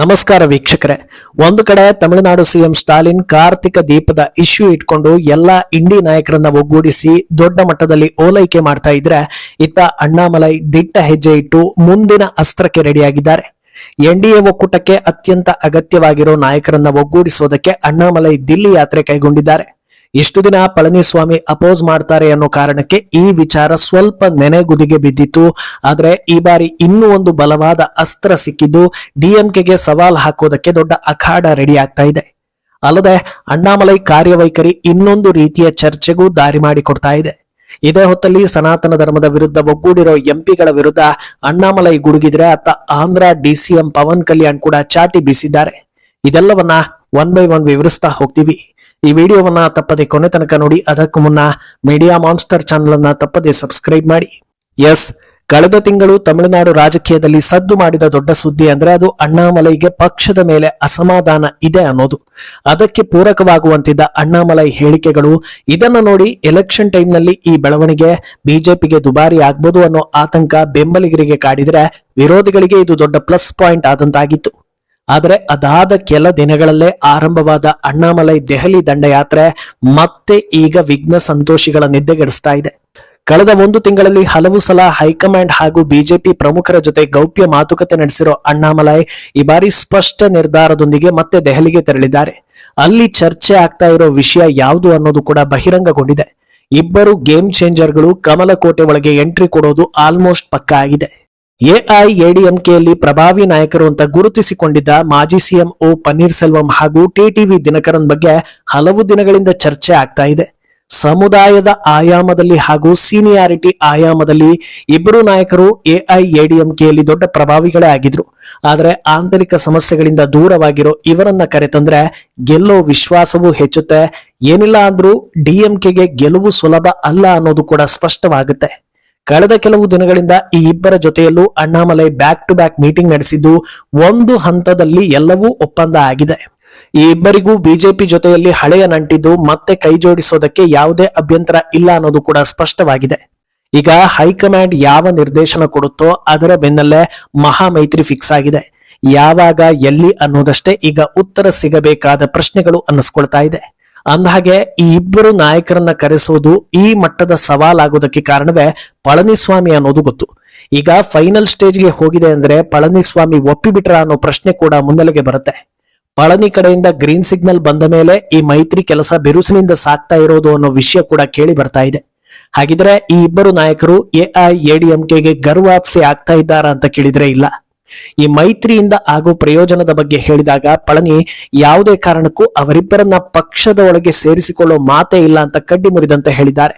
ನಮಸ್ಕಾರ ವೀಕ್ಷಕರೇ. ಒಂದು ಕಡೆ ತಮಿಳುನಾಡು ಸಿಎಂ ಸ್ಟಾಲಿನ್ ಕಾರ್ತಿಕ ದೀಪದ ಇಶ್ಯೂ ಇಟ್ಕೊಂಡು ಎಲ್ಲಾ ಇಂಡಿ ನಾಯಕರನ್ನ ಒಗ್ಗೂಡಿಸಿ ದೊಡ್ಡ ಮಟ್ಟದಲ್ಲಿ ಓಲೈಕೆ ಮಾಡ್ತಾ ಇದ್ರೆ ಇತ್ತ ಅಣ್ಣಾಮಲೈ ದಿಟ್ಟ ಹೆಜ್ಜೆ ಇಟ್ಟು ಮುಂದಿನ ಅಸ್ತ್ರಕ್ಕೆ ರೆಡಿಯಾಗಿದ್ದಾರೆ. ಎನ್ಡಿಎ ಒಕ್ಕೂಟಕ್ಕೆ ಅತ್ಯಂತ ಅಗತ್ಯವಾಗಿರೋ ನಾಯಕರನ್ನ ಒಗ್ಗೂಡಿಸೋದಕ್ಕೆ ಅಣ್ಣಾಮಲೈ ದಿಲ್ಲಿ ಯಾತ್ರೆ ಕೈಗೊಂಡಿದ್ದಾರೆ. ಇಷ್ಟು ದಿನ ಪಳನಿಸ್ವಾಮಿ ಅಪೋಸ್ ಮಾಡ್ತಾರೆ ಅನ್ನೋ ಕಾರಣಕ್ಕೆ ಈ ವಿಚಾರ ಸ್ವಲ್ಪ ನೆನೆಗುದಿಗೆ ಬಿದ್ದಿತ್ತು. ಆದ್ರೆ ಈ ಬಾರಿ ಇನ್ನೂ ಒಂದು ಬಲವಾದ ಅಸ್ತ್ರ ಸಿಕ್ಕಿದ್ದು ಡಿಎಂಕೆಗೆ ಸವಾಲ್ ಹಾಕೋದಕ್ಕೆ ದೊಡ್ಡ ಅಖಾಡ ರೆಡಿ ಆಗ್ತಾ ಇದೆ. ಅಲ್ಲದೆ ಅಣ್ಣಾಮಲೈ ಕಾರ್ಯವೈಖರಿ ಇನ್ನೊಂದು ರೀತಿಯ ಚರ್ಚೆಗೂ ದಾರಿ ಮಾಡಿಕೊಡ್ತಾ ಇದೆ. ಇದೇ ಹೊತ್ತಲ್ಲಿ ಸನಾತನ ಧರ್ಮದ ವಿರುದ್ಧ ಒಗ್ಗೂಡಿರೋ ಎಂಪಿಗಳ ವಿರುದ್ಧ ಅಣ್ಣಾಮಲೈ ಗುಡುಗಿದ್ರೆ ಅತ್ತ ಆಂಧ್ರ ಡಿಸಿಎಂ ಪವನ್ ಕಲ್ಯಾಣ್ ಕೂಡ ಚಾಟಿ ಬೀಸಿದ್ದಾರೆ. ಇದೆಲ್ಲವನ್ನ ಒನ್ ಬೈ ಒನ್ ವಿವರಿಸ್ತಾ ಹೋಗ್ತೀವಿ. ಈ ವಿಡಿಯೋವನ್ನ ತಪ್ಪದೆ ಕೊನೆ ತನಕ ನೋಡಿ, ಅದಕ್ಕೂ ಮುನ್ನ ಮೀಡಿಯಾ ಮಾನ್ಸ್ಟರ್ ಚಾನಲ್ ಅನ್ನ ತಪ್ಪದೆ ಸಬ್ಸ್ಕ್ರೈಬ್ ಮಾಡಿ. ಎಸ್ ಕಳೆದ ತಿಂಗಳು ತಮಿಳುನಾಡು ರಾಜಕೀಯದಲ್ಲಿ ಸದ್ದು ಮಾಡಿದ ದೊಡ್ಡ ಸುದ್ದಿ ಅಂದ್ರೆ ಅದು ಅಣ್ಣಾಮಲೈಗೆ ಪಕ್ಷದ ಮೇಲೆ ಅಸಮಾಧಾನ ಇದೆ ಅನ್ನೋದು. ಅದಕ್ಕೆ ಪೂರಕವಾಗುವಂತಿದ್ದ ಅಣ್ಣಾಮಲೈ ಹೇಳಿಕೆಗಳು, ಇದನ್ನ ನೋಡಿ ಎಲೆಕ್ಷನ್ ಟೈಮ್ನಲ್ಲಿ ಈ ಬೆಳವಣಿಗೆ ಬಿಜೆಪಿಗೆ ದುಬಾರಿ ಆಗ್ಬೋದು ಅನ್ನೋ ಆತಂಕ ಬೆಂಬಲಿಗರಿಗೆ ಕಾಡಿದ್ರೆ ವಿರೋಧಿಗಳಿಗೆ ಇದು ದೊಡ್ಡ ಪ್ಲಸ್ ಪಾಯಿಂಟ್ ಆದಂತಾಗಿತ್ತು. ಆದರೆ ಅದಾದ ಕೆಲ ದಿನಗಳಲ್ಲೇ ಆರಂಭವಾದ ಅಣ್ಣಾಮಲೈ ದೆಹಲಿ ದಂಡಯಾತ್ರೆ ಮತ್ತೆ ಈಗ ವಿಘ್ನ ಸಂತೋಷಿಗಳ ನಿದ್ದೆಗೆಡಿಸ್ತಾ ಇದೆ. ಕಳೆದ ಒಂದು ತಿಂಗಳಲ್ಲಿ ಹಲವು ಸಲ ಹೈಕಮಾಂಡ್ ಹಾಗೂ ಬಿಜೆಪಿ ಪ್ರಮುಖರ ಜೊತೆ ಗೌಪ್ಯ ಮಾತುಕತೆ ನಡೆಸಿರೋ ಅಣ್ಣಾಮಲೈ ಈ ಬಾರಿ ಸ್ಪಷ್ಟ ನಿರ್ಧಾರದೊಂದಿಗೆ ಮತ್ತೆ ದೆಹಲಿಗೆ ತೆರಳಿದ್ದಾರೆ. ಅಲ್ಲಿ ಚರ್ಚೆ ಆಗ್ತಾ ಇರೋ ವಿಷಯ ಯಾವುದು ಅನ್ನೋದು ಕೂಡ ಬಹಿರಂಗಗೊಂಡಿದೆ. ಇಬ್ಬರು ಗೇಮ್ ಚೇಂಜರ್ಗಳು ಕಮಲಕೋಟೆ ಒಳಗೆ ಎಂಟ್ರಿ ಕೊಡೋದು ಆಲ್ಮೋಸ್ಟ್ ಪಕ್ಕಾ ಆಗಿದೆ. ಎಐಎಡಿಎಂಕೆಯಲ್ಲಿ ಪ್ರಭಾವಿ ನಾಯಕರು ಅಂತ ಗುರುತಿಸಿಕೊಂಡಿದ್ದ ಮಾಜಿ ಸಿಎಂ ಓ ಪನ್ನೀರ್ಸೆಲ್ವಂ ಹಾಗೂ ಟಿಟಿವಿ ದಿನಕರನ್ ಬಗ್ಗೆ ಹಲವು ದಿನಗಳಿಂದ ಚರ್ಚೆ ಆಗ್ತಾ ಇದೆ. ಸಮುದಾಯದ ಆಯಾಮದಲ್ಲಿ ಹಾಗೂ ಸೀನಿಯಾರಿಟಿ ಆಯಾಮದಲ್ಲಿ ಇಬ್ಬರು ನಾಯಕರು ಎಐಎಡಿಎಂಕೆಯಲ್ಲಿ ದೊಡ್ಡ ಪ್ರಭಾವಿಗಳೇ ಆಗಿದ್ರು. ಆದರೆ ಆಂತರಿಕ ಸಮಸ್ಯೆಗಳಿಂದ ದೂರವಾಗಿರೋ ಇವರನ್ನ ಕರೆತಂದ್ರೆ ಗೆಲ್ಲೋ ವಿಶ್ವಾಸವೂ ಹೆಚ್ಚುತ್ತೆ. ಏನಿಲ್ಲ ಅಂದ್ರೂ ಡಿಎಂಕೆಗೆ ಗೆಲುವು ಸುಲಭ ಅಲ್ಲ ಅನ್ನೋದು ಕೂಡ ಸ್ಪಷ್ಟವಾಗುತ್ತೆ. ಕಳೆದ ಕೆಲವು ದಿನಗಳಿಂದ ಈ ಇಬ್ಬರ ಜೊತೆಯಲ್ಲೂ Annamalai back to back meeting ನಡೆಸಿದ್ದು ಒಂದು ಹಂತದಲ್ಲಿ ಎಲ್ಲವೂ ಒಪ್ಪಂದ ಆಗಿದೆ. ಈ ಇಬ್ಬರಿಗೂ ಬಿಜೆಪಿ ಜೊತೆಯಲ್ಲಿ ಹಳೆಯ ನಂಟಿದ್ದು ಮತ್ತೆ ಕೈ ಜೋಡಿಸೋದಕ್ಕೆ ಯಾವುದೇ ಅಭ್ಯಂತರ ಇಲ್ಲ ಅನ್ನೋದು ಕೂಡ ಸ್ಪಷ್ಟವಾಗಿದೆ. ಈಗ ಹೈಕಮಾಂಡ್ ಯಾವ ನಿರ್ದೇಶನ ಕೊಡುತ್ತೋ ಅದರ ಬೆನ್ನಲ್ಲೇ ಮಹಾ ಮೈತ್ರಿ ಫಿಕ್ಸ್ ಆಗಿದೆ. ಯಾವಾಗ ಎಲ್ಲಿ ಅನ್ನೋದಷ್ಟೇ ಈಗ ಉತ್ತರ ಸಿಗಬೇಕಾದ ಪ್ರಶ್ನೆಗಳು ಅನ್ನಿಸ್ಕೊಳ್ತಾ ಇದೆ. ಅಂದಹಾಗೆ, ಈ ಇಬ್ಬರು ನಾಯಕರನ್ನ ಕರೆಸೋದು ಈ ಮಟ್ಟದ ಸವಾಲಾಗೋದಕ್ಕೆ ಕಾರಣವೇ ಪಳನಿಸ್ವಾಮಿ ಅನ್ನೋದು ಗೊತ್ತು. ಈಗ ಫೈನಲ್ ಸ್ಟೇಜ್ಗೆ ಹೋಗಿದೆ ಅಂದ್ರೆ ಪಳನಿಸ್ವಾಮಿ ಒಪ್ಪಿಬಿಟ್ರ ಅನ್ನೋ ಪ್ರಶ್ನೆ ಕೂಡ ಮುನ್ನೆಲೆಗೆ ಬರುತ್ತೆ. ಪಳನಿ ಕಡೆಯಿಂದ ಗ್ರೀನ್ ಸಿಗ್ನಲ್ ಬಂದ ಮೇಲೆ ಈ ಮೈತ್ರಿ ಕೆಲಸ ಬಿರುಸಿನಿಂದ ಸಾಕ್ತಾ ಇರೋದು ಅನ್ನೋ ವಿಷಯ ಕೂಡ ಕೇಳಿ ಬರ್ತಾ ಇದೆ. ಹಾಗಿದ್ರೆ ಈ ಇಬ್ಬರು ನಾಯಕರು ಎಐಎಡಿಎಂಕೆಗೆ ಗರ್ವಾಪ್ಸಿ ಆಗ್ತಾ ಇದ್ದಾರಾ ಅಂತ ಕೇಳಿದ್ರೆ ಇಲ್ಲ. ಈ ಮೈತ್ರಿಯಿಂದ ಆಗೋ ಪ್ರಯೋಜನದ ಬಗ್ಗೆ ಹೇಳಿದಾಗ, ಪಳನಿ, ಯಾವುದೇ ಕಾರಣಕ್ಕೂ ಅವರಿಬ್ಬರನ್ನ ಪಕ್ಷದ ಒಳಗೆ ಸೇರಿಸಿಕೊಳ್ಳೋ ಮಾತೇ ಇಲ್ಲ ಅಂತ ಕಡ್ಡಿ ಮುರಿದಂತೆ ಹೇಳಿದ್ದಾರೆ.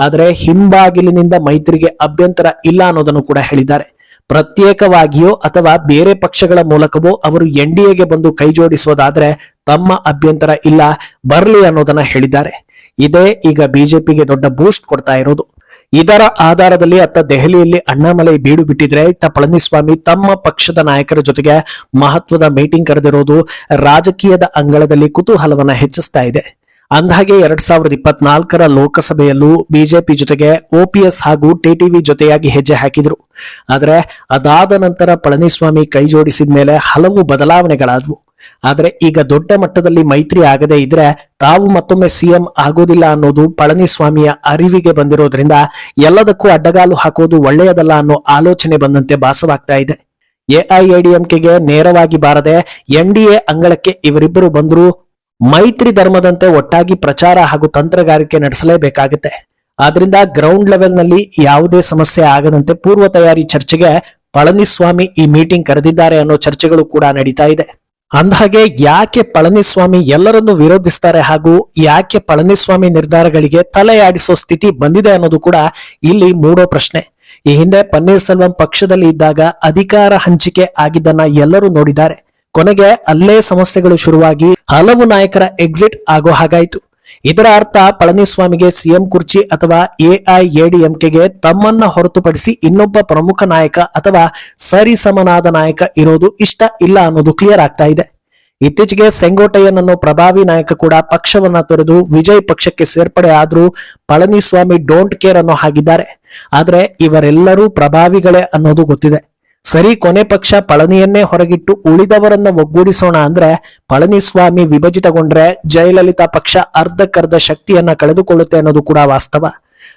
ಆದರೆ ಹಿಂಬಾಗಿಲಿನಿಂದ ಮೈತ್ರಿಗೆ ಅಭ್ಯಂತರ ಇಲ್ಲ ಅನ್ನೋದನ್ನು ಕೂಡ ಹೇಳಿದ್ದಾರೆ. ಪ್ರತ್ಯೇಕವಾಗಿಯೋ ಅಥವಾ ಬೇರೆ ಪಕ್ಷಗಳ ಮೂಲಕವೋ ಅವರು ಎನ್ಡಿಎಗೆ ಬಂದು ಕೈ ಜೋಡಿಸೋದಾದ್ರೆ ತಮ್ಮ ಅಭ್ಯಂತರ ಇಲ್ಲ, ಬರಲಿ ಅನ್ನೋದನ್ನ ಹೇಳಿದ್ದಾರೆ. ಇದೇ ಈಗ ಬಿಜೆಪಿಗೆ ದೊಡ್ಡ ಬೂಸ್ಟ್ ಕೊಡ್ತಾ ಇರೋದು. ಇದರ ಆಧಾರದಲ್ಲಿ ಅತ್ತ ದೆಹಲಿಯಲ್ಲಿ ಅಣ್ಣಾಮಲೈ ಬೀಡು ಬಿಟ್ಟಿದ್ರೆ ಇತ್ತ ಪಳನಿಸ್ವಾಮಿ ತಮ್ಮ ಪಕ್ಷದ ನಾಯಕರ ಜೊತೆಗೆ ಮಹತ್ವದ ಮೀಟಿಂಗ್ ಕರೆದಿರೋದು ರಾಜಕೀಯದ ಅಂಗಳದಲ್ಲಿ ಕುತೂಹಲವನ್ನ ಹೆಚ್ಚಿಸ್ತಾ ಇದೆ. ಅಂದಹಾಗೆ ಎರಡ್ ಸಾವಿರದ ಇಪ್ಪತ್ನಾಲ್ಕರ ಲೋಕಸಭೆಯಲ್ಲೂ ಬಿಜೆಪಿ ಜೊತೆಗೆ ಓಪಿಎಸ್ ಹಾಗೂ ಟಿಟಿವಿ ಜೊತೆಯಾಗಿ ಹೆಜ್ಜೆ ಹಾಕಿದ್ರು. ಆದರೆ ಅದಾದ ನಂತರ ಪಳನಿಸ್ವಾಮಿ ಕೈ ಜೋಡಿಸಿದ ಮೇಲೆ ಹಲವು ಬದಲಾವಣೆಗಳಾದವು. ಆದ್ರೆ ಈಗ ದೊಡ್ಡ ಮಟ್ಟದಲ್ಲಿ ಮೈತ್ರಿ ಆಗದೆ ಇದ್ರೆ ತಾವು ಮತ್ತೊಮ್ಮೆ ಸಿಎಂ ಆಗೋದಿಲ್ಲ ಅನ್ನೋದು ಪಳನಿಸ್ವಾಮಿಯ ಅರಿವಿಗೆ ಬಂದಿರೋದ್ರಿಂದ ಎಲ್ಲದಕ್ಕೂ ಅಡ್ಡಗಾಲು ಹಾಕೋದು ಒಳ್ಳೆಯದಲ್ಲ ಅನ್ನೋ ಆಲೋಚನೆ ಬಂದಂತೆ ಭಾಸವಾಗ್ತಾ ಇದೆ. ಎಐಎಡಿಎಂಕೆಗೆ ನೇರವಾಗಿ ಬಾರದೆ ಎನ್ಡಿಎ ಅಂಗಳಕ್ಕೆ ಇವರಿಬ್ಬರು ಬಂದ್ರು ಮೈತ್ರಿ ಧರ್ಮದಂತೆ ಒಟ್ಟಾಗಿ ಪ್ರಚಾರ ಹಾಗೂ ತಂತ್ರಗಾರಿಕೆ ನಡೆಸಲೇಬೇಕಾಗುತ್ತೆ. ಆದ್ರಿಂದ ಗ್ರೌಂಡ್ ಲೆವೆಲ್ನಲ್ಲಿ ಯಾವುದೇ ಸಮಸ್ಯೆ ಆಗದಂತೆ ಪೂರ್ವ ತಯಾರಿ ಚರ್ಚೆಗೆ ಪಳನಿಸ್ವಾಮಿ ಈ ಮೀಟಿಂಗ್ ಕರೆದಿದ್ದಾರೆ ಅನ್ನೋ ಚರ್ಚೆಗಳು ಕೂಡ ನಡೀತಾ ಇದೆ. ಅಂದಹಾಗೆ, ಯಾಕೆ ಪಳನಿಸ್ವಾಮಿ ಎಲ್ಲರನ್ನೂ ವಿರೋಧಿಸ್ತಾರೆ ಹಾಗೂ ಯಾಕೆ ಪಳನಿಸ್ವಾಮಿ ನಿರ್ಧಾರಗಳಿಗೆ ತಲೆಯಾಡಿಸೋ ಸ್ಥಿತಿ ಬಂದಿದೆ ಅನ್ನೋದು ಕೂಡ ಇಲ್ಲಿ ಮೂಡೋ ಪ್ರಶ್ನೆ. ಈ ಹಿಂದೆ ಪನ್ನೀರ್ ಸೆಲ್ವಂ ಪಕ್ಷದಲ್ಲಿ ಇದ್ದಾಗ ಅಧಿಕಾರ ಹಂಚಿಕೆ ಆಗಿದ್ದನ್ನ ಎಲ್ಲರೂ ನೋಡಿದ್ದಾರೆ. ಕೊನೆಗೆ ಅಲ್ಲೇ ಸಮಸ್ಯೆಗಳು ಶುರುವಾಗಿ ಹಲವು ನಾಯಕರ ಎಕ್ಸಿಟ್ ಆಗೋ ಹಾಗಾಯ್ತು. ಇದರ ಅರ್ಥ ಪಳನಿಸ್ವಾಮಿಗೆ ಸಿಎಂ ಕುರ್ಚಿ ಅಥವಾ ಎಐಎಡಿಎಂಕೆಗೆ ತಮ್ಮನ್ನ ಹೊರತುಪಡಿಸಿ ಇನ್ನೊಬ್ಬ ಪ್ರಮುಖ ನಾಯಕ ಅಥವಾ ಸರಿಸಮನಾದ ನಾಯಕ ಇರೋದು ಇಷ್ಟ ಇಲ್ಲ ಅನ್ನೋದು ಕ್ಲಿಯರ್ ಆಗ್ತಾ ಇದೆ. ಇತ್ತೀಚೆಗೆ ಸೆಂಗೋಟಯ್ಯನನ್ನು ಪ್ರಭಾವಿ ನಾಯಕ ಕೂಡ ಪಕ್ಷವನ್ನ ತೊರೆದು ವಿಜಯ್ ಪಕ್ಷಕ್ಕೆ ಸೇರ್ಪಡೆ ಆದ್ರೂ ಪಳನಿಸ್ವಾಮಿ ಡೋಂಟ್ ಕೇರ್ ಅನ್ನೋ ಹಾಗಿದ್ದಾರೆ. ಆದ್ರೆ ಇವರೆಲ್ಲರೂ ಪ್ರಭಾವಿಗಳೇ ಅನ್ನೋದು ಗೊತ್ತಿದೆ. ಸರಿ, ಕೊನೆ ಪಕ್ಷ ಪಳನಿಯನ್ನೇ ಹೊರಗಿಟ್ಟು ಉಳಿದವರನ್ನ ಒಗ್ಗೂಡಿಸೋಣ ಅಂದ್ರೆ ಪಳನಿಸ್ವಾಮಿ ವಿಭಜಿತಗೊಂಡ್ರೆ ಜಯಲಲಿತಾ ಪಕ್ಷ ಅರ್ಧಕ್ಕರ್ಧ ಶಕ್ತಿಯನ್ನ ಕಳೆದುಕೊಳ್ಳುತ್ತೆ ಅನ್ನೋದು ಕೂಡ ವಾಸ್ತವ.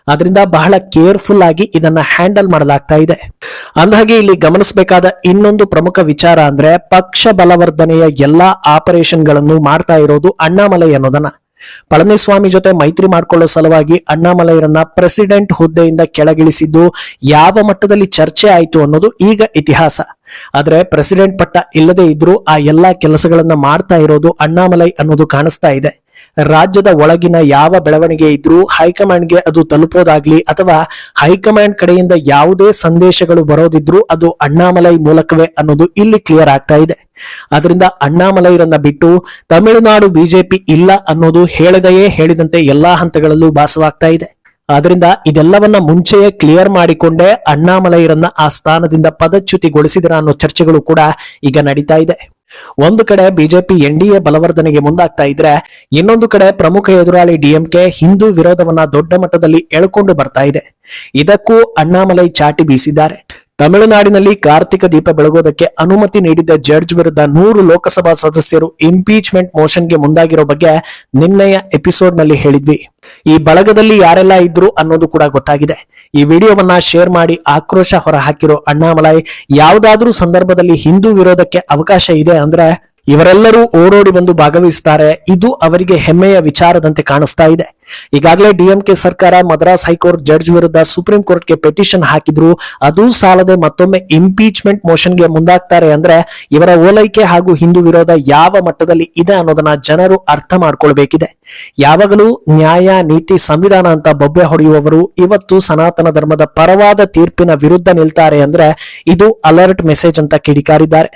ಅದರಿಂದ ಬಹಳ ಕೇರ್ಫುಲ್ ಆಗಿ ಇದನ್ನ ಹ್ಯಾಂಡಲ್ ಮಾಡಲಾಗ್ತಾ ಇದೆ. ಅಂದಹಾಗೆ ಇಲ್ಲಿ ಗಮನಿಸಬೇಕಾದ ಇನ್ನೊಂದು ಪ್ರಮುಖ ವಿಚಾರ ಅಂದ್ರೆ ಪಕ್ಷ ಬಲವರ್ಧನೆಯ ಎಲ್ಲಾ ಆಪರೇಷನ್ಗಳನ್ನು ಮಾಡ್ತಾ ಇರೋದು ಅಣ್ಣಾಮಲೈ ಅನ್ನೋದನ್ನ. ಪಳನಿಸ್ವಾಮಿ ಜೊತೆ ಮೈತ್ರಿ ಮಾಡಿಕೊಳ್ಳೋ ಸಲುವಾಗಿ ಅಣ್ಣಾಮಲೈರನ್ನ ಪ್ರೆಸಿಡೆಂಟ್ ಹುದ್ದೆಯಿಂದ ಕೆಳಗಿಳಿಸಿದ್ದು ಯಾವ ಮಟ್ಟದಲ್ಲಿ ಚರ್ಚೆ ಆಯಿತು ಅನ್ನೋದು ಈಗ ಇತಿಹಾಸ. ಆದ್ರೆ ಪ್ರೆಸಿಡೆಂಟ್ ಪಟ್ಟ ಇಲ್ಲದೆ ಇದ್ರೂ ಆ ಎಲ್ಲಾ ಕೆಲಸಗಳನ್ನ ಮಾಡ್ತಾ ಇರೋದು ಅಣ್ಣಾಮಲೈ ಅನ್ನೋದು ಕಾಣಿಸ್ತಾ ಇದೆ. ರಾಜ್ಯದ ಒಳಗಿನ ಯಾವ ಬೆಳವಣಿಗೆ ಇದ್ರೂ ಹೈಕಮಾಂಡ್ಗೆ ಅದು ತಲುಪೋದಾಗ್ಲಿ ಅಥವಾ ಹೈಕಮಾಂಡ್ ಕಡೆಯಿಂದ ಯಾವುದೇ ಸಂದೇಶಗಳು ಬರೋದಿದ್ರು ಅದು ಅಣ್ಣಾಮಲೈ ಮೂಲಕವೇ ಅನ್ನೋದು ಇಲ್ಲಿ ಕ್ಲಿಯರ್ ಆಗ್ತಾ ಇದೆ. ಅದರಿಂದ ಅಣ್ಣಾಮಲೈರನ್ನ ಬಿಟ್ಟು ತಮಿಳುನಾಡು ಬಿಜೆಪಿ ಇಲ್ಲ ಅನ್ನೋದು ಹೇಳದೆಯೇ ಹೇಳಿದಂತೆ ಎಲ್ಲಾ ಹಂತಗಳಲ್ಲೂ ಭಾಸವಾಗ್ತಾ ಇದೆ. ಆದ್ರಿಂದ ಇದೆಲ್ಲವನ್ನ ಮುಂಚೆಯೇ ಕ್ಲಿಯರ್ ಮಾಡಿಕೊಂಡೇ ಅಣ್ಣಾಮಲೈರನ್ನ ಆ ಸ್ಥಾನದಿಂದ ಪದಚ್ಯುತಿಗೊಳಿಸಿದರ ಅನ್ನೋ ಚರ್ಚೆಗಳು ಕೂಡ ಈಗ ನಡೀತಾ ಇದೆ. ಒಂದು ಕಡೆ ಬಿಜೆಪಿ ಎನ್ ಡಿ ಬಲವರ್ಧನೆಗೆ ಮುಂದಾಗ್ತಾ ಇದ್ರೆ, ಇನ್ನೊಂದು ಕಡೆ ಪ್ರಮುಖ ಎದುರಾಳಿ ಡಿಎಂಕೆ ಹಿಂದೂ ವಿರೋಧವನ್ನ ದೊಡ್ಡ ಮಟ್ಟದಲ್ಲಿ ಎಳ್ಕೊಂಡು ಬರ್ತಾ ಇದೆ. ಇದಕ್ಕೂ ಅಣ್ಣಾಮಲೈ ಚಾಟಿ ಬೀಸಿದ್ದಾರೆ. ತಮಿಳುನಾಡಿನಲ್ಲಿ ಕಾರ್ತಿಕ ದೀಪ ಬೆಳಗೋದಕ್ಕೆ ಅನುಮತಿ ನೀಡಿದ್ದ ಜಡ್ಜ್ ವಿರುದ್ಧ ನೂರು ಲೋಕಸಭಾ ಸದಸ್ಯರು ಇಂಪೀಚ್ಮೆಂಟ್ ಮೋಷನ್ಗೆ ಮುಂದಾಗಿರೋ ಬಗ್ಗೆ ನಿನ್ನೆಯ ಎಪಿಸೋಡ್ನಲ್ಲಿ ಹೇಳಿದ್ವಿ. ಈ ಬಳಗದಲ್ಲಿ ಯಾರೆಲ್ಲ ಇದ್ರು ಅನ್ನೋದು ಕೂಡ ಗೊತ್ತಾಗಿದೆ. ಈ ವಿಡಿಯೋವನ್ನ ಶೇರ್ ಮಾಡಿ ಆಕ್ರೋಶ ಹೊರ ಹಾಕಿರೋ ಅಣ್ಣಾಮಲೈ, ಯಾವುದಾದ್ರೂ ಸಂದರ್ಭದಲ್ಲಿ ಹಿಂದೂ ವಿರೋಧಕ್ಕೆ ಅವಕಾಶ ಇದೆ ಅಂದ್ರೆ ಇವರೆಲ್ಲರೂ ಓಡೋಡಿ ಬಂದು ಭಾಗವಹಿಸ್ತಾರೆ. ಇದು ಅವರಿಗೆ ಹೆಮ್ಮೆಯ ವಿಚಾರದಂತೆ ಕಾಣಿಸ್ತಾ ಇದೆ. ಈಗಾಗಲೇ ಡಿಎಂಕೆ ಸರ್ಕಾರ, ಮದ್ರಾಸ್ ಹೈಕೋರ್ಟ್ ಜಡ್ಜ್ ವಿರುದ್ಧ ಸುಪ್ರೀಂ ಕೋರ್ಟ್ಗೆ ಪೆಟಿಷನ್ ಹಾಕಿದ್ರು. ಅದು ಸಾಲದೆ ಮತ್ತೊಮ್ಮೆ ಇಂಪೀಚ್ಮೆಂಟ್ ಮೋಷನ್ಗೆ ಮುಂದಾಗ್ತಾರೆ ಅಂದ್ರೆ ಇವರ ಓಲೈಕೆ ಹಾಗೂ ಹಿಂದೂ ವಿರೋಧ ಯಾವ ಮಟ್ಟದಲ್ಲಿ ಇದೆ ಅನ್ನೋದನ್ನ ಜನರು ಅರ್ಥ ಮಾಡ್ಕೊಳ್ಬೇಕಿದೆ. ಯಾವಾಗಲೂ ನ್ಯಾಯ, ನೀತಿ, ಸಂವಿಧಾನ ಅಂತ ಬೊಬ್ಬೆ ಹೊಡೆಯುವವರು ಇವತ್ತು ಸನಾತನ ಧರ್ಮದ ಪರವಾದ ತೀರ್ಪಿನ ವಿರುದ್ಧ ನಿಲ್ತಾರೆ ಅಂದ್ರೆ ಇದು ಅಲರ್ಟ್ ಮೆಸೇಜ್ ಅಂತ ಕಿಡಿಕಾರಿದ್ದಾರೆ.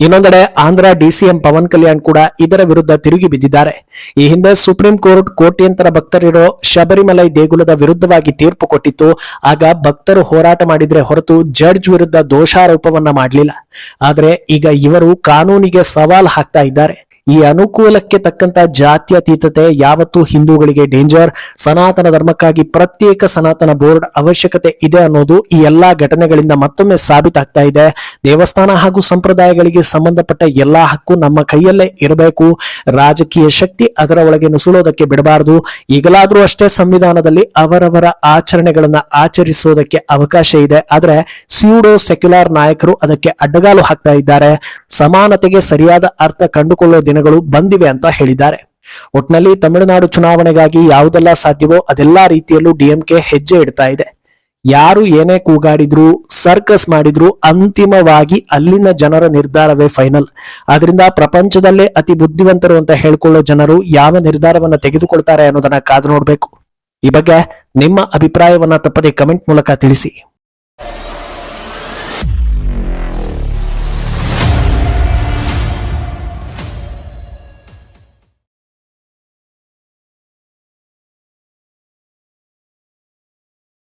ಇನ್ನೊಂದೆಡೆ ಆಂಧ್ರ ಡಿಸಿಎಂ ಪವನ್ ಕಲ್ಯಾಣ್ ಕೂಡ ಇದರ ವಿರುದ್ಧ ತಿರುಗಿ ಬಿದ್ದಿದ್ದಾರೆ. ಈ ಹಿಂದೆ ಸುಪ್ರೀಂ ಕೋರ್ಟ್ ಕೋಟ್ಯಂತರ ಭಕ್ತರಿರೋ ಶಬರಿಮಲೈ ದೇಗುಲದ ವಿರುದ್ಧವಾಗಿ ತೀರ್ಪು ಕೊಟ್ಟಿತ್ತು. ಆಗ ಭಕ್ತರು ಹೋರಾಟ ಮಾಡಿದ್ರೆ ಹೊರತು ಜಡ್ಜ್ ವಿರುದ್ಧ ದೋಷಾರೋಪವನ್ನ ಮಾಡಲಿಲ್ಲ. ಆದ್ರೆ ಈಗ ಇವರು ಕಾನೂನಿಗೆ ಸವಾಲ್ ಹಾಕ್ತಾ ಇದ್ದಾರೆ. ಈ ಅನುಕೂಲಕ್ಕೆ ತಕ್ಕಂತ ಜಾತ್ಯತೀತತೆ ಯಾವತ್ತೂ ಹಿಂದೂಗಳಿಗೆ ಡೇಂಜರ್ ಸನಾತನ ಧರ್ಮಕ್ಕಾಗಿ ಪ್ರತ್ಯೇಕ ಸನಾತನ ಬೋರ್ಡ್ ಅವಶ್ಯಕತೆ ಇದೆ ಅನ್ನೋದು ಈ ಎಲ್ಲಾ ಘಟನೆಗಳಿಂದ ಮತ್ತೊಮ್ಮೆ ಸಾಬೀತಾಗ್ತಾ ಇದೆ. ದೇವಸ್ಥಾನ ಹಾಗೂ ಸಂಪ್ರದಾಯಗಳಿಗೆ ಸಂಬಂಧಪಟ್ಟ ಎಲ್ಲಾ ಹಕ್ಕು ನಮ್ಮ ಕೈಯಲ್ಲೇ ಇರಬೇಕು. ರಾಜಕೀಯ ಶಕ್ತಿ ಅದರ ಒಳಗೆ ನುಸುಳೋದಕ್ಕೆ ಬಿಡಬಾರದು. ಈಗಲಾದ್ರೂ ಅಷ್ಟೇ ಸಂವಿಧಾನದಲ್ಲಿ ಅವರವರ ಆಚರಣೆಗಳನ್ನ ಆಚರಿಸೋದಕ್ಕೆ ಅವಕಾಶ ಇದೆ. ಆದ್ರೆ ಸ್ಯೂಡೋ ಸೆಕ್ಯುಲಾರ್ ನಾಯಕರು ಅದಕ್ಕೆ ಅಡ್ಡಗಾಲು ಹಾಕ್ತಾ ಇದ್ದಾರೆ. ಸಮಾನತೆಗೆ ಸರಿಯಾದ ಅರ್ಥ ಕಂಡುಕೊಳ್ಳೋ ದಿನಗಳು ಬಂದಿವೆ ಅಂತ ಹೇಳಿದ್ದಾರೆ. ಒಟ್ನಲ್ಲಿ ತಮಿಳುನಾಡು ಚುನಾವಣೆಗಾಗಿ ಯಾವುದೆಲ್ಲ ಸಾಧ್ಯವೋ ಅದೆಲ್ಲಾ ರೀತಿಯಲ್ಲೂ ಡಿಎಂಕೆ ಹೆಜ್ಜೆ ಇಡ್ತಾ ಇದೆ. ಯಾರು ಏನೇ ಕೂಗಾಡಿದ್ರು, ಸರ್ಕಸ್ ಮಾಡಿದ್ರು ಅಂತಿಮವಾಗಿ ಅಲ್ಲಿನ ಜನರ ನಿರ್ಧಾರವೇ ಫೈನಲ್. ಆದ್ರಿಂದ ಪ್ರಪಂಚದಲ್ಲೇ ಅತಿ ಬುದ್ಧಿವಂತರು ಅಂತ ಹೇಳ್ಕೊಳ್ಳೋ ಜನರು ಯಾವ ನಿರ್ಧಾರವನ್ನ ತೆಗೆದುಕೊಳ್ತಾರೆ ಅನ್ನೋದನ್ನ ಕಾದು ನೋಡ್ಬೇಕು. ಈ ಬಗ್ಗೆ ನಿಮ್ಮ ಅಭಿಪ್ರಾಯವನ್ನ ತಪ್ಪದೆ ಕಮೆಂಟ್ ಮೂಲಕ ತಿಳಿಸಿ.